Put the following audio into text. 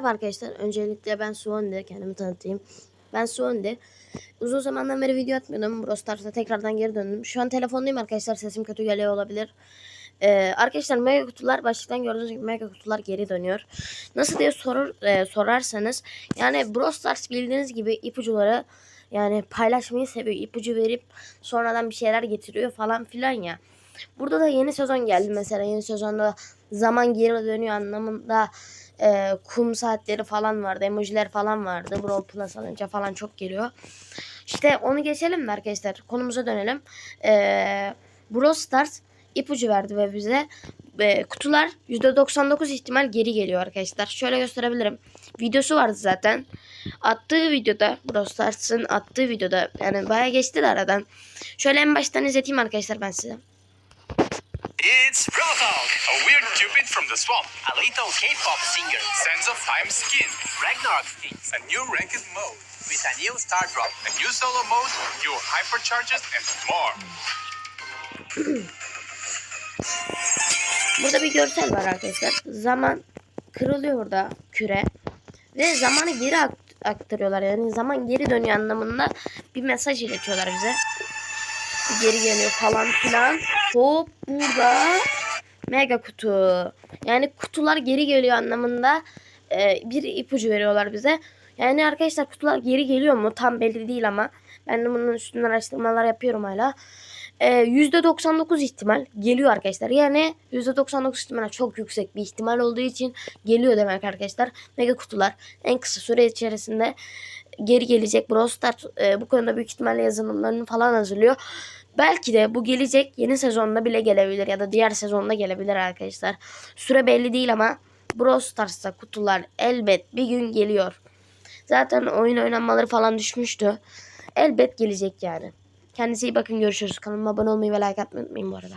Merhaba arkadaşlar. Öncelikle ben Suonde. Kendimi tanıtayım. Ben Suonde. Uzun zamandan beri video atmıyordum. Brawl Stars'a tekrardan geri döndüm. Şu an telefondayım arkadaşlar. Sesim kötü geliyor olabilir. Ee, arkadaşlar mega kutular başlıktan gördüğünüz gibi mega kutular geri dönüyor. Nasıl diye sorur, e, sorarsanız yani Brawl Stars bildiğiniz gibi ipucuları yani paylaşmayı seviyor. İpucu verip sonradan bir şeyler getiriyor falan filan ya. Burada da yeni sezon geldi mesela. Yeni sezonda zaman geri dönüyor anlamında e, kum saatleri falan vardı. Emojiler falan vardı. Brawl Plus alınca falan çok geliyor. İşte onu geçelim mi arkadaşlar? Konumuza dönelim. E, Brawl Stars ipucu verdi ve bize e, kutular %99 ihtimal geri geliyor arkadaşlar. Şöyle gösterebilirim. Videosu vardı zaten. Attığı videoda Brawl Stars'ın attığı videoda yani bayağı geçti de aradan. Şöyle en baştan izleteyim arkadaşlar ben size. It's Rothog, a weird cupid from the swamp. a little K-pop singer, Sense of time skin. Ragnarok Things, A new ranked mode. with a new star drop. A new solo mode, new hypercharges, and more. Burada bir görsel var arkadaşlar. Zaman kırılıyor burada küre. Ve zamanı geri akt- aktarıyorlar. Yani zaman geri dönüyor anlamında bir mesaj iletiyorlar bize. Geri geliyor falan filan. Hop burada mega kutu. Yani kutular geri geliyor anlamında e, bir ipucu veriyorlar bize. Yani arkadaşlar kutular geri geliyor mu? Tam belli değil ama. Ben de bunun üstünden araştırmalar yapıyorum hala. Ee, %99 ihtimal geliyor arkadaşlar. Yani %99 ihtimal çok yüksek bir ihtimal olduğu için geliyor demek arkadaşlar. Mega kutular en kısa süre içerisinde geri gelecek. Brawl Stars e, bu konuda büyük ihtimalle yazılımlarını falan hazırlıyor. Belki de bu gelecek yeni sezonda bile gelebilir ya da diğer sezonda gelebilir arkadaşlar. Süre belli değil ama Brawl Stars'ta kutular elbet bir gün geliyor. Zaten oyun oynanmaları falan düşmüştü. Elbet gelecek yani. Kendinize iyi bakın görüşürüz. Kanalıma abone olmayı ve like atmayı unutmayın bu arada.